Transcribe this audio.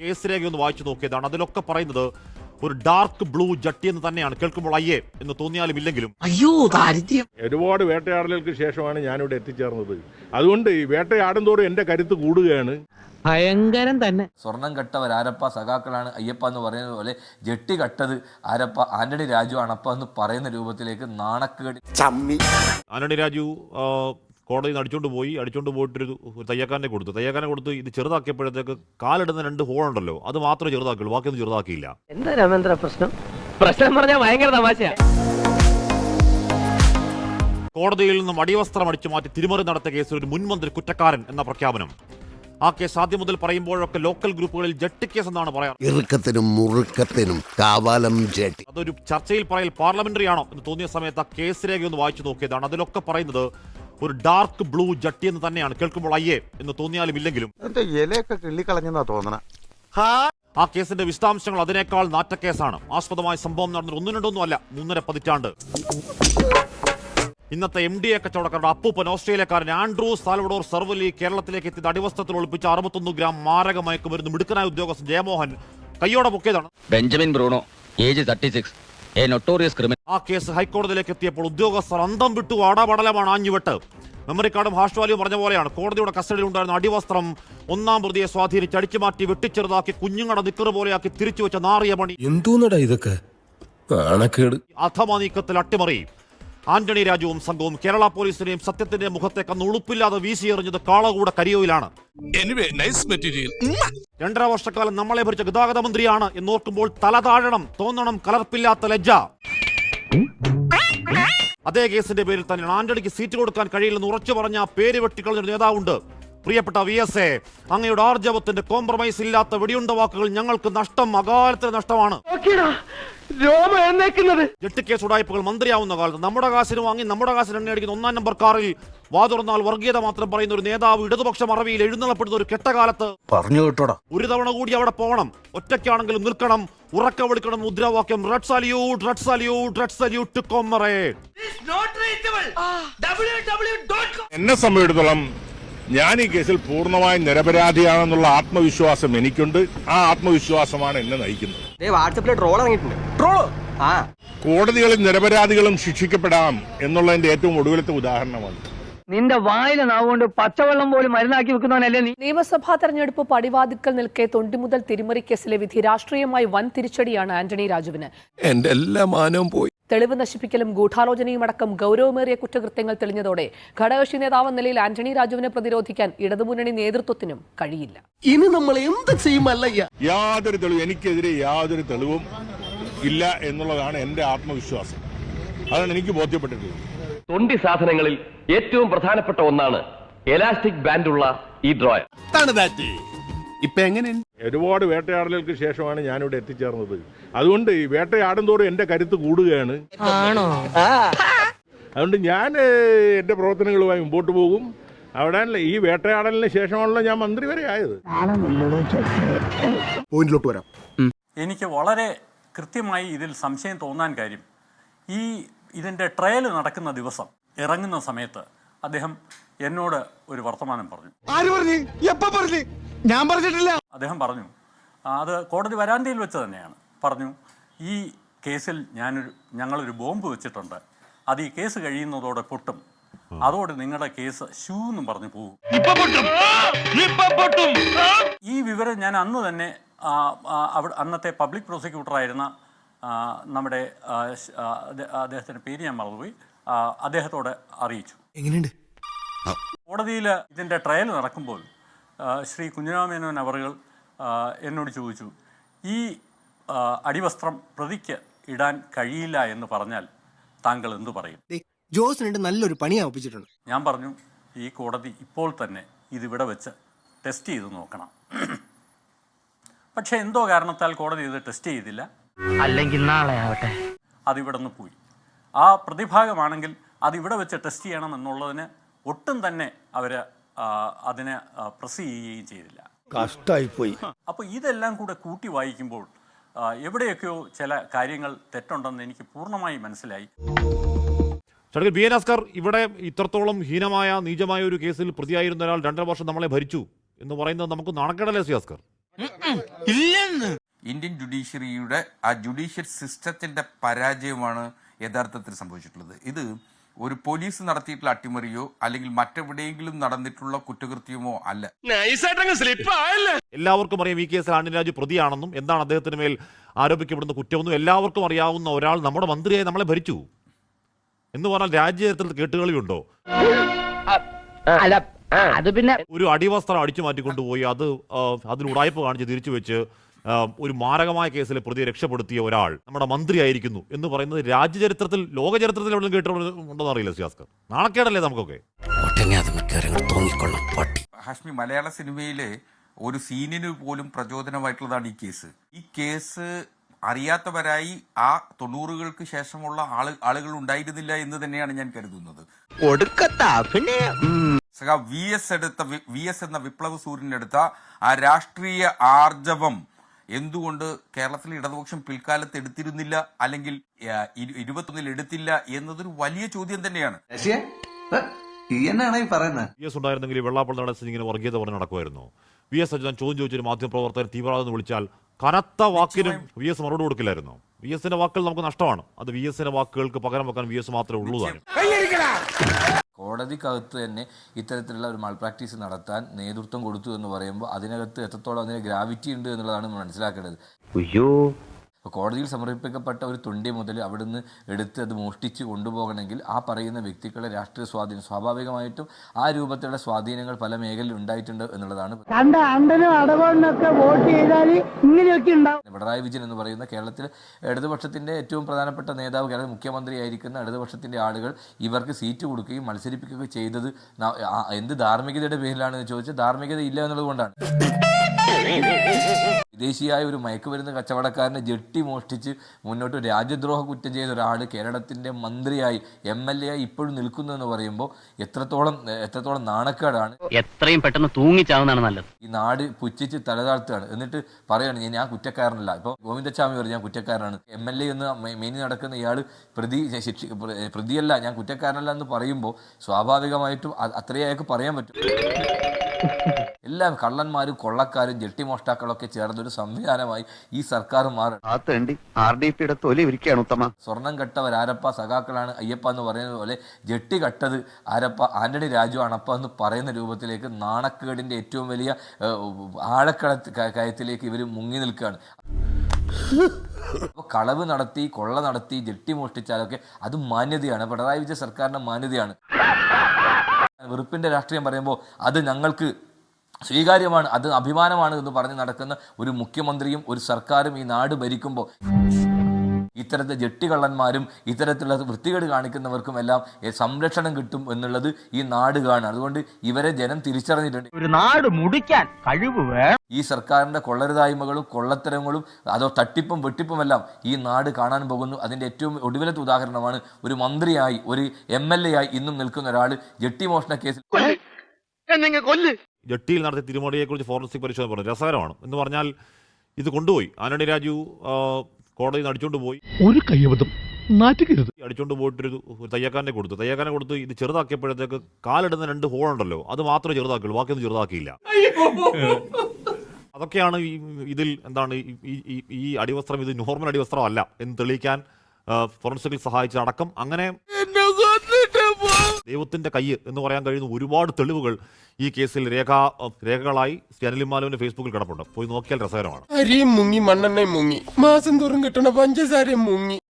Case രേഖ ഒന്ന് വായിച്ചു നോക്കിയതാണ്. അതിലൊക്കെ പറയുന്നത് ഒരു ഡാർക്ക് ബ്ലൂ ജട്ടി എന്ന് തന്നെയാണ്. കേൾക്കുമ്പോൾ അയ്യേ എന്ന് തോന്നിയാലും ഇല്ലെങ്കിലും. അയ്യോ ദാരിദ്ര്യം. ഒരുപാട് വേട്ടയാടലുകൾക്ക് ശേഷമാണ് ഞാനിവിടെ എത്തിച്ചേർന്നത്. അതുകൊണ്ട് ഈ വേട്ടയാടും എന്റെ കരുത്ത് കൂടുകയാണ്. ഭയങ്കരം തന്നെ. സ്വർണം കെട്ടവർ ആരപ്പ സഖാക്കളാണ് അയ്യപ്പ എന്ന് പറയുന്നത് പോലെ ജെട്ടി കട്ടത് ആരപ്പ ആന്റണി രാജു ആണപ്പ എന്ന് പറയുന്ന രൂപത്തിലേക്ക് നാണക്കേട്. ആന്റണി രാജു ആ, അടിച്ചുകൊണ്ട് നിന്ന് പോയി അടിച്ചുകൊണ്ട് പോയിട്ടൊരു ഒരു തയ്യാക്കാരനെ കൊടുത്തു. തയ്യാക്കാരനെ കൊടുത്ത് ഇത് ചെറുതാക്കിയപ്പോഴത്തേക്ക് കാലിടുന്ന രണ്ട് ഹോൾ ഉണ്ടല്ലോ അത് മാത്രമേ ചെറുതാക്കിയുള്ളൂ ബാക്കിയൊന്നും ചെറുതാക്കിയില്ല. എന്താ രാമേന്ദ്ര പ്രശ്നം? പ്രശ്നം പറഞ്ഞാൽ ഭയങ്കര തമാശയാ. കോടതിയിൽ നിന്നും അടിവസ്ത്രം അടിച്ചു മാറ്റി തിരിമറി നടത്തിയ കേസിൽ ഒരു മുൻമന്ത്രി കുറ്റക്കാരൻ എന്ന പ്രഖ്യാപനം. ആ കേസ് ആദ്യം മുതൽ പറയുമ്പോഴൊക്കെ ലോക്കൽ ഗ്രൂപ്പുകളിൽ ജട്ടി കേസ് എന്നാണ് പറയാറ് ഇറുക്കത്തിനും മുറുക്കത്തിനും കാവാലം ജട്ടി. അതൊരു ചർച്ചയിൽ പറയൽ പാർലമെന്ററി ആണോ എന്ന് തോന്നിയ സമയത്ത് ആ കേസ് രേഖ ഒന്ന് വായിച്ചു നോക്കിയതാണ്. അതിലൊക്കെ പറയുന്നത് ഒരു ഡാർക്ക് ബ്ലൂ ജട്ടി എന്ന് തന്നെയാണ്. കേൾക്കുമ്പോൾ അയ്യേ എന്ന് തോന്നിയാലും ഇല്ലെങ്കിലും. എന്റെ ഇലയൊക്കെ കിള്ളിക്കളഞ്ഞെന്നാ തോന്നണ. ആ കേസിന്റെ വിശദാംശങ്ങൾ അതിനേക്കാൾ നാറ്റക്കേസാണ്. ആസ്പദമായ സംഭവം നടന്ന ഒന്നും രണ്ടൊന്നും അല്ല മൂന്നര പതിറ്റാണ്ട്. ഇന്നത്തെ എം ഡി എ കച്ചവടക്കാരുടെ അപ്പൂപ്പൻ ഓസ്ട്രേലിയക്കാരൻ ആൻഡ്രൂ സാൽവഡോർ സർവലി കേരളത്തിലേക്ക് എത്തിയത് അടിവസ്ത്രത്തിൽ ഒളിപ്പിച്ച അറുപത്തൊന്ന് ഗ്രാം മാരകമയക്കുമരുന്ന് മിടുക്കനായ ഉദ്യോഗസ്ഥൻ ജയമോഹൻ കയ്യോടെ പൊക്കിയതാണ്. Benjamin Bruno age thirty six ആ കേസ് ഹൈക്കോടതിയിലേക്ക് എത്തിയപ്പോൾ ഉദ്യോഗസ്ഥർ അന്തം വിട്ടു അടപടലമാണ് ആഞ്ഞുവിട്ട് മെമ്മറി കാർഡും ഹാഷ് വാല്യൂ പറഞ്ഞ പോലെയാണ്. കോടതിയുടെ കസ്റ്റഡിയിൽ ഉണ്ടായിരുന്ന അടിവസ്ത്രം ഒന്നാം പ്രതിയെ സ്വാധീനിച്ച് അടിച്ചു മാറ്റി വെട്ടിച്ചെറുതാക്കി കുഞ്ഞുങ്ങളുടെ നിക്കറ് പോലെയാക്കി തിരിച്ചു വെച്ച നാറിയ പണി എന്തോന്നടാ ഇതൊക്കെ? കാണക്കേട്. അധമ നീക്കത്തിൽ അട്ടിമറി. ആന്റണി രാജുവും സംഘവും കേരള പോലീസിനെയും സത്യത്തിന്റെ മുഖത്തേക്ക് അന്ന് ഉളുപ്പില്ലാതെ വീശിയെറിഞ്ഞത് കാളകൂട കരിയോയിലാണ്. രണ്ടര വർഷക്കാലം നമ്മളെ ഭരിച്ച ഗതാഗത മന്ത്രിയാണ് എന്നോർക്കുമ്പോൾ തല താഴണം തോന്നണം കലർപ്പില്ലാത്ത ലജ്ജ. അതേ കേസിന്റെ പേരിൽ തന്നെയാണ് ആന്റണിക്ക് സീറ്റ് കൊടുക്കാൻ കഴിയില്ലെന്ന് ഉറച്ചു പറഞ്ഞ പേര് വെട്ടിക്കളഞ്ഞൊരു നേതാവുണ്ട്. പ്രിയപ്പെട്ട വി എസ് എ അങ്ങയുടെ ആർജവത്തിന്റെ കോംപ്രമൈസ് ഇല്ലാത്ത വെടിയുണ്ട വാക്കുകൾ ഞങ്ങൾക്ക് നഷ്ടം അകാലത്തിന് നഷ്ടമാണ്. ജെട്ടിക്കേസ് ഉടായ്പകൾ മന്ത്രിയാവുന്ന കാലത്ത് നമ്മുടെ കാശിന് വാങ്ങി നമ്മുടെ കാശിന് എണ്ണ അടിക്കുന്ന ഒന്നാം നമ്പർ കാറിൽ വാതുറന്നാൽ വർഗീയത മാത്രം പറയുന്ന ഒരു നേതാവ് ഇടതുപക്ഷം അറവിയിൽ എഴുന്നള്ളപ്പെടുന്ന ഒരു കെട്ടകാലത്ത്. പറഞ്ഞു കേട്ടോടാ. ഒരു തവണ കൂടി അവിടെ പോകണം. ഒറ്റയ്ക്കാണെങ്കിലും നിൽക്കണം. ഉറക്ക വിളിക്കണം മുദ്രാവാക്യം red salute red salute red salute comrade എന്നെ സംബന്ധിച്ചിടത്തോളം ഞാൻ ഈ കേസിൽ പൂർണമായും നിരപരാധിയാണെന്നുള്ള ആത്മവിശ്വാസം എനിക്കുണ്ട്. ആ ആത്മവിശ്വാസമാണ് എന്നെ നയിക്കുന്നത്. വാട്സപ്പിൽ ട്രോൾ ഇറങ്ങിയിട്ടുണ്ട്. ട്രോളോ? ആ. കോടതികളിൽ നിരപരാധികളും ശിക്ഷിക്കപ്പെടാം എന്നുള്ളതിന്റെ ഏറ്റവും ഒടുവിലത്തെ ഉദാഹരണമാണ്. നിന്റെ വായിലെ നാവുകൊണ്ട് പച്ചവെള്ളം പോലും മരുന്നാക്കി വെക്കുന്നവനല്ലേ നീ? നിയമസഭാ തെരഞ്ഞെടുപ്പ് പടിവാതിക്കൽ നിൽക്കെ തൊണ്ടി മുതൽ തിരിമറി കേസിലെ വിധി രാഷ്ട്രീയമായി വൻ തിരിച്ചടിയാണ് ആന്റണി രാജുവിന്. എന്റെ എല്ലാ മാനവും പോയി. തെളിവ് നശിപ്പിക്കലും ഗൂഢാലോചനയും അടക്കം ഗൗരവമേറിയ കുറ്റകൃത്യങ്ങൾ തെളിഞ്ഞതോടെ ഘടകകക്ഷി നേതാവെന്ന നിലയിൽ ആന്റണി രാജുവിനെ പ്രതിരോധിക്കാൻ ഇടതുമുന്നണി നേതൃത്വത്തിനും കഴിയില്ല. ഇനി നമ്മൾ എന്ത് ചെയ്യുമല്ല യാതൊരു തെളിവും എനിക്കെതിരെ യാതൊരു തെളിവും ഇല്ല എന്നുള്ളതാണ് എന്റെ ആത്മവിശ്വാസം. അതാണ് എനിക്ക് ബോധ്യപ്പെട്ടിട്ടുള്ളത് തൊണ്ടി സാധനങ്ങളിൽ ഏറ്റവും പ്രധാനപ്പെട്ട ഒന്നാണ് എലാസ്റ്റിക് ബാൻഡുള്ള ഈ ഡ്രോയർ ഇപ്പൊ എങ്ങനെ ഒരുപാട് വേട്ടയാടലുകൾക്ക് ശേഷമാണ് ഞാനിവിടെ എത്തിച്ചേർന്നത്. അതുകൊണ്ട് ഈ വേട്ടയാടുന്തോറും എന്റെ കരുത്ത് കൂടുകയാണ്. അതുകൊണ്ട് ഞാൻ എന്റെ എന്റെ പ്രവർത്തനങ്ങളുമായി മുമ്പോട്ട് പോകും. അവിടെ ഈ വേട്ടയാടലിന് ശേഷമാണല്ലോ ഞാൻ മന്ത്രി വരെ ആയത്. പോയിന്റിലോട്ട് വരാം. എനിക്ക് വളരെ കൃത്യമായി ഇതിൽ സംശയം തോന്നാൻ കാര്യം. ഈ ഇതിന്റെ ട്രയൽ നടക്കുന്ന ദിവസം ഇറങ്ങുന്ന സമയത്ത് അദ്ദേഹം എന്നോട് ഒരു വർത്തമാനം പറഞ്ഞു. ആര് പറഞ്ഞു? എപ്പോ പറഞ്ഞു? ഞാൻ പറഞ്ഞിട്ടില്ല. അദ്ദേഹം പറഞ്ഞു. "ആ, അത് കോടതി വരാന്തയിൽ വെച്ച് തന്നെയാണ്. പറഞ്ഞു ഈ കേസിൽ ഞാനൊരു ഞങ്ങളൊരു ബോംബ് വെച്ചിട്ടുണ്ട്. അത് ഈ കേസ് കഴിയുന്നതോടെ പൊട്ടും. അതോടെ നിങ്ങളുടെ കേസ് ഷൂ എന്നും പറഞ്ഞു പോകും. ഈ വിവരം ഞാൻ അന്ന് തന്നെ അവിടെ അന്നത്തെ പബ്ലിക് പ്രോസിക്യൂട്ടറായിരുന്ന ആയിരുന്ന നമ്മുടെ ആ, ശ്- ആ, അദ്ദേ- അദ്ദേഹത്തിന്റെ പേര് ഞാൻ മറന്നുപോയി. ആ, അദ്ദേഹത്തോട് അറിയിച്ചു. എങ്ങനെയുണ്ട്? കോടതിയിൽ ഇതിന്റെ ട്രയൽ നടക്കുമ്പോൾ ശ്രീ കുഞ്ഞിരാമേനോൻ അവറുകൾ എന്നോട് ചോദിച്ചു ഈ അടിവസ്ത്രം പ്രതിക്ക് ഇടാൻ കഴിയില്ല എന്ന് പറഞ്ഞാൽ താങ്കൾ എന്തു പറയും? ജോസിനുണ്ട് നല്ലൊരു പണി ഒപ്പിച്ചിട്ടുണ്ട്. ഞാൻ പറഞ്ഞു ഈ കോടതി ഇപ്പോൾ തന്നെ ഇതിവിടെ വെച്ച് ടെസ്റ്റ് ചെയ്ത് നോക്കണം. പക്ഷേ എന്തോ കാരണത്താൽ കോടതി ഇത് ടെസ്റ്റ് ചെയ്തില്ല. അല്ലെങ്കിൽ നാളെ ആവട്ടെ. അതിവിടെ നിന്ന് പോയി. ആ പ്രതിഭാഗമാണെങ്കിൽ അതിവിടെ വെച്ച് ടെസ്റ്റ് ചെയ്യണം എന്നുള്ളതിന് ഒട്ടും തന്നെ അവർ അതിനെ പ്രസ് ചെയ്യുകയും ചെയ്തില്ല. കഷ്ടായി പോയി അപ്പോൾ ഇതെല്ലാം കൂടെ കൂട്ടി വായിക്കുമ്പോൾ എവിടെയൊക്കെയോ ചില കാര്യങ്ങൾ തെറ്റുണ്ടെന്ന് എനിക്ക് പൂർണമായി മനസ്സിലായി. ചടങ്ങിൽ ബി എൻ അസ്കർ ഇവിടെ ഇത്രത്തോളം ഹീനമായ നീചമായ ഒരു കേസിൽ പ്രതിയായിരുന്ന ഒരാൾ രണ്ടര വർഷം നമ്മളെ ഭരിച്ചു എന്ന് പറയുന്നത് നമുക്ക് നാണക്കേടല്ലേ സി അസ്കർ ഇന്ത്യൻ ജുഡീഷ്യറിയുടെ ആ ജുഡീഷ്യൽ സിസ്റ്റത്തിന്റെ പരാജയമാണ് യഥാർത്ഥത്തിൽ സംഭവിച്ചിട്ടുള്ളത്. ഇത് ഒരു പോലീസ് നടത്തിയിട്ടുള്ള അട്ടിമറിയോ അല്ലെങ്കിൽ മറ്റെവിടെയെങ്കിലും നടന്നിട്ടുള്ള കുറ്റകൃത്യമോ അല്ല. എല്ലാവർക്കും അറിയാം ഈ കേസിൽ എസ് രാജു പ്രതിയാണെന്നും എന്താണ് അദ്ദേഹത്തിന് മേൽ ആരോപിക്കപ്പെടുന്ന കുറ്റമെന്നും എല്ലാവർക്കും അറിയാവുന്ന ഒരാൾ നമ്മുടെ മന്ത്രിയായി നമ്മളെ ഭരിച്ചു. എന്ന് പറഞ്ഞാൽ രാജ്യചരിത്രത്തിൽ കേട്ടുകളിയുണ്ടോ? അത് പിന്നെ ഒരു അടിവസ്ത്രം അടിച്ചു മാറ്റിക്കൊണ്ടുപോയി അത് അതിൽ ഉടായ്പ കാണിച്ച് തിരിച്ചു വെച്ച് ഒരു മാരകമായ കേസിൽ പ്രതിയെ രക്ഷപ്പെടുത്തിയ ഒരാൾ നമ്മുടെ മന്ത്രിയായിരിക്കുന്നു എന്ന് പറയുന്നത് രാജ്യചരിത്രത്തിൽ ലോകചരിത്രത്തിൽ എവിടെയും കേട്ടിട്ടുണ്ടോ അറിയില്ല സിയാസ്കർ നാണക്കേടല്ലേ നമുക്കൊക്കെ? ഹാഷ്മി മലയാള സിനിമയിലെ ഒരു സീനിന് പോലും പ്രചോദനമായിട്ടുള്ളതാണ് ഈ കേസ്. ഈ കേസ് അറിയാത്തവരായി ആ തൊണ്ണൂറുകൾക്ക് ശേഷമുള്ള ആൾ ആളുകൾ ഉണ്ടായിരുന്നില്ല എന്ന് തന്നെയാണ് ഞാൻ കരുതുന്നത്. സഖാ വി എസ് എടുത്ത വി എസ് എന്ന വിപ്ലവ സൂര്യനെടുത്ത ആ രാഷ്ട്രീയ ആർജവം എന്തുകൊണ്ട് കേരളത്തിൽ ഇടതുപക്ഷം പിൽക്കാലത്ത് എടുത്തിരുന്നില്ല അല്ലെങ്കിൽ ഇരുപത്തൊന്നിൽ എടുത്തില്ല എന്നതൊരു വലിയ ചോദ്യം തന്നെയാണ്. ഉണ്ടായിരുന്നെങ്കിൽ വെള്ളാപ്പള്ളി നടത്തി ഇങ്ങനെ വർഗീയത പറഞ്ഞ് നടക്കുമായിരുന്നു. വി എസ് അച്യുതൻ ചോദ്യം ചോദിച്ചൊരു മാധ്യമപ്രവർത്തകർ തീവ്രവാദം എന്ന് വിളിച്ചാൽ കനത്ത വാക്കിനും വി എസ് മറുപടി കൊടുക്കില്ലായിരുന്നു. വി എസിന്റെ വാക്കുകൾ നമുക്ക് നഷ്ടമാണ്. അത് വി എസിന്റെ വാക്കുകൾക്ക് പകരം വെക്കാൻ വി എസ് മാത്രമേ ഉള്ളൂ കോടതിക്കകത്ത് തന്നെ ഇത്തരത്തിലുള്ള ഒരു മൾപ്രാക്ടീസ് നടത്താൻ നേതൃത്വം കൊടുത്തു എന്ന് പറയുമ്പോൾ അതിനകത്ത് എത്രത്തോളം അതിന് ഗ്രാവിറ്റി ഉണ്ട് എന്നുള്ളതാണ് മനസ്സിലാക്കേണ്ടത്. അയ്യോ. അപ്പോൾ കോടതിയിൽ സമർപ്പിക്കപ്പെട്ട ഒരു തുണ്ടി മുതൽ അവിടുന്ന് എടുത്ത് അത് മോഷ്ടിച്ച് കൊണ്ടുപോകണമെങ്കിൽ ആ പറയുന്ന വ്യക്തികളെ രാഷ്ട്രീയ സ്വാധീനം സ്വാഭാവികമായിട്ടും ആ രൂപത്തിലുള്ള സ്വാധീനങ്ങൾ പല മേഖലയിൽ ഉണ്ടായിട്ടുണ്ട് എന്നുള്ളതാണ് പിണറായി വിജയൻ എന്ന് പറയുന്ന കേരളത്തിൽ ഇടതുപക്ഷത്തിന്റെ ഏറ്റവും പ്രധാനപ്പെട്ട നേതാവ് കേരള മുഖ്യമന്ത്രിയായിരിക്കുന്ന ഇടതുപക്ഷത്തിന്റെ ആളുകൾ ഇവർക്ക് സീറ്റ് കൊടുക്കുകയും മത്സരിപ്പിക്കുകയും ചെയ്തത് എന്ത് ധാർമ്മികതയുടെ പേരിലാണെന്ന് ചോദിച്ചാൽ ധാർമ്മികത ഇല്ല എന്നുള്ളത് കൊണ്ടാണ്. വിദേശിയായ ഒരു മയക്കുമരുന്ന് കച്ചവടക്കാരനെ ജെട്ടി മോഷ്ടിച്ച് മുന്നോട്ട് രാജ്യദ്രോഹ കുറ്റം ചെയ്ത ഒരാൾ കേരളത്തിന്റെ മന്ത്രിയായി എം എൽ എ ആയി ഇപ്പോഴും നിൽക്കുന്നു എന്ന് പറയുമ്പോൾ എത്രത്തോളം എത്രത്തോളം നാണക്കേടാണ്. എത്രയും പെട്ടെന്ന് തൂങ്ങിച്ചാവുന്നതാണ് നല്ലത്. ഈ നാട് പുച്ഛിച്ച് തലതാഴ്ത്തുകയാണ്. എന്നിട്ട് പറയാണ് ഞാൻ കുറ്റക്കാരനല്ല. ഇപ്പോൾ ഗോവിന്ദസ്വാമി പറഞ്ഞു ഞാൻ കുറ്റക്കാരനാണ്. എം എൽ എ എന്ന് മെ- മെയിനിൽ നടക്കുന്ന ഇയാൾ പ്രതി ശിക്ഷ പ്രതിയല്ല ഞാൻ കുറ്റക്കാരനല്ല എന്ന് പറയുമ്പോൾ സ്വാഭാവികമായിട്ടും അത്രയായൊക്കെ അത്രയേ അയാൾക്ക് പറയാൻ പറ്റും. എല്ലാം കള്ളന്മാരും കൊള്ളക്കാരും ജെട്ടി ജെട്ടിമോഷ്ടാക്കളൊക്കെ ചേർന്നൊരു സംവിധാനമായി ഈ സർക്കാർ മാറി. സ്വർണം കട്ടവർ ആരപ്പ സഖാക്കളാണ് അയ്യപ്പ എന്ന് പറയുന്നത് പോലെ ജെട്ടി കട്ടത് ആരപ്പ ആന്റണി രാജു അണപ്പ എന്ന് പറയുന്ന രൂപത്തിലേക്ക് നാണക്കേടിന്റെ ഏറ്റവും വലിയ ആഴക്കള കയത്തിലേക്ക് ഇവർ മുങ്ങി നിൽക്കുകയാണ്. അപ്പോൾ കളവ് നടത്തി കൊള്ള നടത്തി ജെട്ടി മോഷ്ടിച്ചാലൊക്കെ അത് മാന്യതയാണ്. പിണറായി വിജയ സർക്കാരിന്റെ മാന്യതയാണ്. വെറുപ്പിന്റെ രാഷ്ട്രീയം പറയുമ്പോൾ അത് ഞങ്ങൾക്ക് സ്വീകാര്യമാണ് അത് അഭിമാനമാണ് എന്ന് പറഞ്ഞ് നടക്കുന്ന ഒരു മുഖ്യമന്ത്രിയും ഒരു സർക്കാരും ഈ നാട് ഭരിക്കുമ്പോൾ ഇത്തരത്തിൽ ജെട്ടികള്ളന്മാരും ഇത്തരത്തിലുള്ള വൃത്തികേട് കാണിക്കുന്നവർക്കും എല്ലാം സംരക്ഷണം കിട്ടും എന്നുള്ളത് ഈ നാട് കാണുക അതുകൊണ്ട് ഇവരെ ജനം തിരിച്ചറിഞ്ഞിട്ടുണ്ട്. ഒരു നാട് മുടിക്കാൻ കഴിവ് ഈ സർക്കാരിന്റെ കൊള്ളരുതായ്മകളും കൊള്ളത്തരങ്ങളും അതോ തട്ടിപ്പും വെട്ടിപ്പും എല്ലാം ഈ നാട് കാണാൻ പോകുന്നു. അതിന്റെ ഏറ്റവും ഒടുവിലത്തെ ഉദാഹരണമാണ് ഒരു മന്ത്രിയായി ഒരു എം എൽ എ ആയി ഇന്നും നിൽക്കുന്ന ഒരാൾ ജെട്ടി മോഷണ കേസിൽ ജട്ടിയിൽ നടത്തിയ തിരുമോടിയെക്കുറിച്ച് ഫോറൻസിക് പരിശോധന പറഞ്ഞു. രസകരമാണ്. എന്ന് പറഞ്ഞാൽ ഇത് കൊണ്ടുപോയി. ആന്റണി രാജു കോടതി അടിച്ചോണ്ട് അടിച്ചുകൊണ്ട് പോയി. ഒരു കയ്യബദ്ധം. അടിച്ചോണ്ട് അടിച്ചുകൊണ്ട് പോയിട്ടൊരു ഒരു തയ്യക്കാരനെ കൊടുത്തു. തയ്യാക്കാരനെ കൊടുത്ത് ഇത് ചെറുതാക്കിയപ്പോഴത്തേക്ക് കാലിടുന്ന രണ്ട് ഹോൾ ഉണ്ടല്ലോ അത് മാത്രമേ ചെറുതാക്കുള്ളൂ. ബാക്കിയൊന്നും ചെറുതാക്കിയില്ല. അതൊക്കെയാണ് ഈ ഇതിൽ എന്താണ് ഈ- ഈ- ഈ- ഈ അടിവസ്ത്രം ഇത് നോർമൽ അടിവസ്ത്രമല്ല എന്ന് തെളിയിക്കാൻ ഫോറൻസിക്കിൽ സഹായിച്ച അടക്കം അങ്ങനെ ദൈവത്തിന്റെ കൈ എന്ന് പറയാൻ കഴിയുന്ന ഒരുപാട് തെളിവുകൾ ഈ കേസിൽ രേഖ രേഖകളായി അനിലിമാലുവിന്റെ ഫേസ്ബുക്കിൽ കിടപ്പുണ്ട്. പോയി നോക്കിയാൽ രസകരമാണ്. അരിയും മുങ്ങി മണ്ണെണ്ണയും മുങ്ങി. മാസം തോറും കിട്ടണ പഞ്ചസാരയും മുങ്ങി.